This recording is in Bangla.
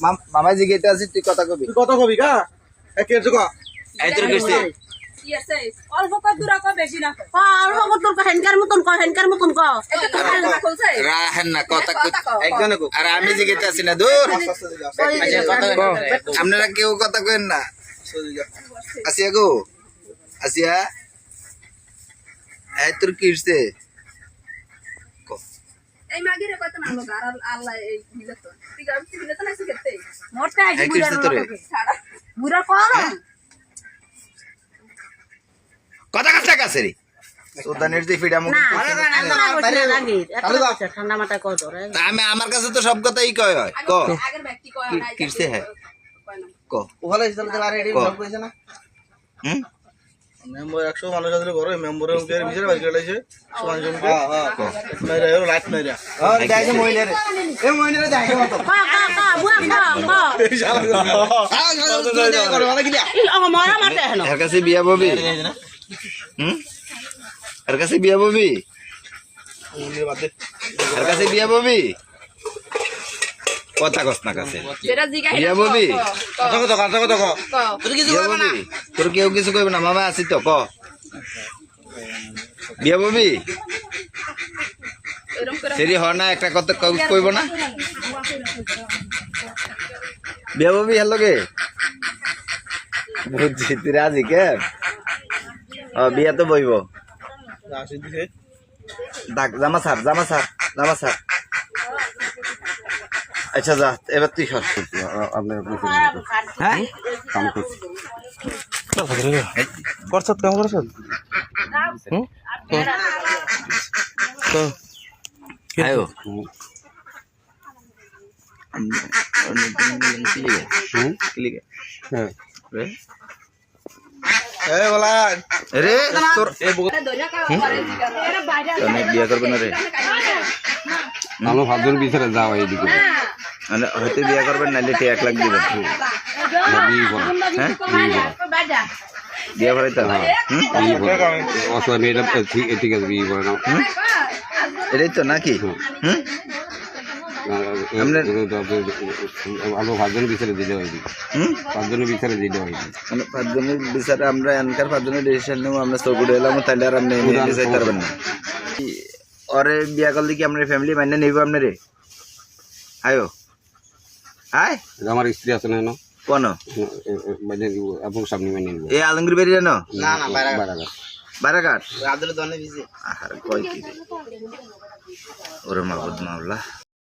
মাম- মামাই জিগেতে আছিস তুই কথা কবি। তুই কত কবি কা একে এর ক এই তোর কথা কথা আছি না দূর। আপনারা কেউ কথা কইন না। আসিয়া গো। আসিয়া। তোর কি এই মাগিরে কত আর আল্লাহ এই তুই না শিখতে কথা কাছে কাছে রে। আমার কাছে তো সব কথাই কয় হয়। ক? আগের আগের ব্যক্তি কয় কি- না কিসে হ্যাঁ? মেম্বার 100 মানুষ আছে ঘরে মেম্বারের মুখের ভিতরে বাইক লাইছে সমান জনকে হ্যাঁ হ্যাঁ মেরে এর লাইট মেরে আর দেখাইছে মহিলারে এই মহিলারে দেখাই মত। ক ক ক বুয়া ক ক। এই শালা ই অ মরা মারতে হেন। এর কাছে বিয়া ববি? হুম? এর কাছে বিয়া ববি? এর কাছে বিয়া ববি? কথা কস না কাছে। বিয়া ববি? কত কত কত কত। ক বিয়া ববি? তোর কেউ কিছু কইব না মামা আছি তো ক। বিয়া ববি সেরি হ না একটা কথা ক- কইব না? বিয়া ববি হের লগে? বুঝছি তুই রাজি কে? ও বিয়া তো বইব। ডাক জামা সার জামা সার জামা সার আচ্ছা যা এবার তুই সর। হ্যাঁ? করছত কাম করছত আয়ো। এ বলা রে তোর দরিয়া কা করে জিগা এরা বাইরে তুমি বিয়া করবে না রে। ভাবজন বিচারে যাও এইদিকে। মানে হয়তো বিয়া করবেন নাইলে এক লাখ দিবেন বিয়ে করা হ্যাঁ ঠিক ঠিক আছে বিয়ে করে নাও এটাই তো নাকি হুম আমরা ভাবজন বিচারে দিলে হয়নি পাঁচজনের বিচারে দিলে হয়নি মানে পাঁচজনের বিচারে আমরা এনকার পাঁচজনের ডিসিশন নেব আমরা চৌকুড়ে এলাম তাহলে আর আপনি নিয়ে পারবেন না ওরে বিয়া করলে কি আপনার ফ্যামিলি মাইনে নিব আমার স্ত্রী আছে না কোন মানে আপনার সামনে মেনে নিব এ আলমগীর বেরিয়ে না না না বাইরে বারাঘাট। বারাঘাট? আদরে দনে দিছে আর কয় কি রে? ওরে মাহবুদ মাওলা